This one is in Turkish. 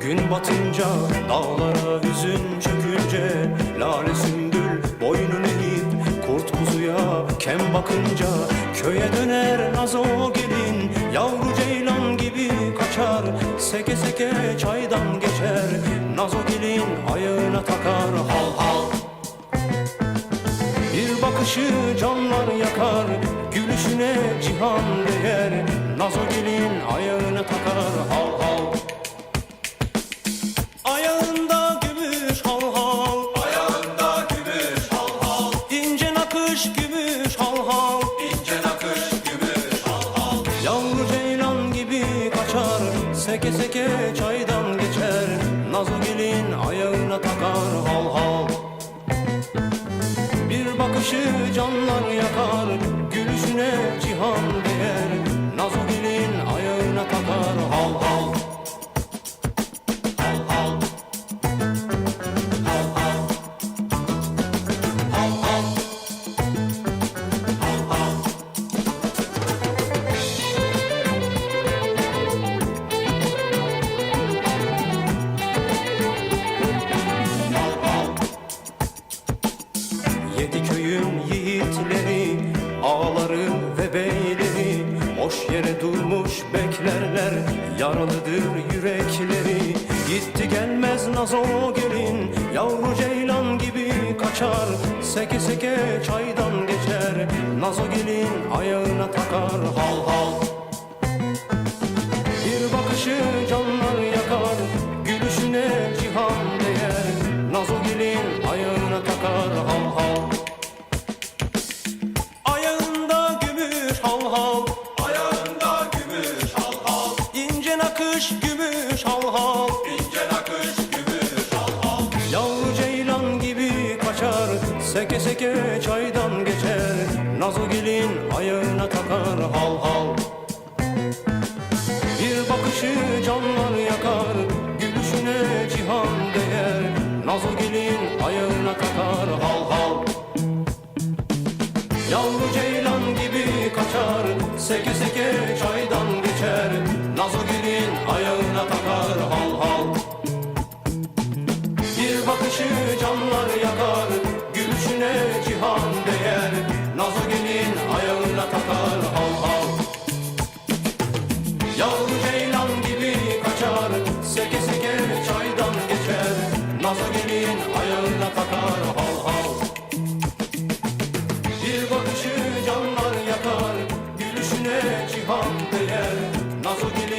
gün batınca Dağlara hüzün çökünce Lale sümbül boynunu eğip Kurt kuzuya kem bakınca Köye döner nazo gelin Yavru ceylan gibi kaçar Seke seke çaydan geçer Nazo gelin ayağına takar Hal hal. Bir bakışı canlar yakar Gülüşüne cihan değer Nazo gelin ayağına takar Yavru ceylan gibi kaçar Seke seke çaydan geçer. Nazo gelin ayağına takar hal hal. Bir bakışı canlar yakar Gülüşüne cihan Yedi köyün yiğitleri Ağaları ve beyleri. Boş yere durmuş beklerler Yaralıdır yürekleri. Gitti gelmez nazo gelin Yavru ceylan gibi kaçar. Seke seke çaydan geçer Nazo gelin ayağına takar. Hal hal nakış gümüş hal hal ince nakış gümüş hal hal. Yavru ceylan gibi kaçar Seke seke çaydan geçer. Nazo gelin ayağına takar hal hal Bir bakışı canlar yakar Gülüşüne cihan değer. Nazo gelin ayağına takar hal hal Yavru ceylan gibi kaçar Seke seke cihan değer Nazo gelin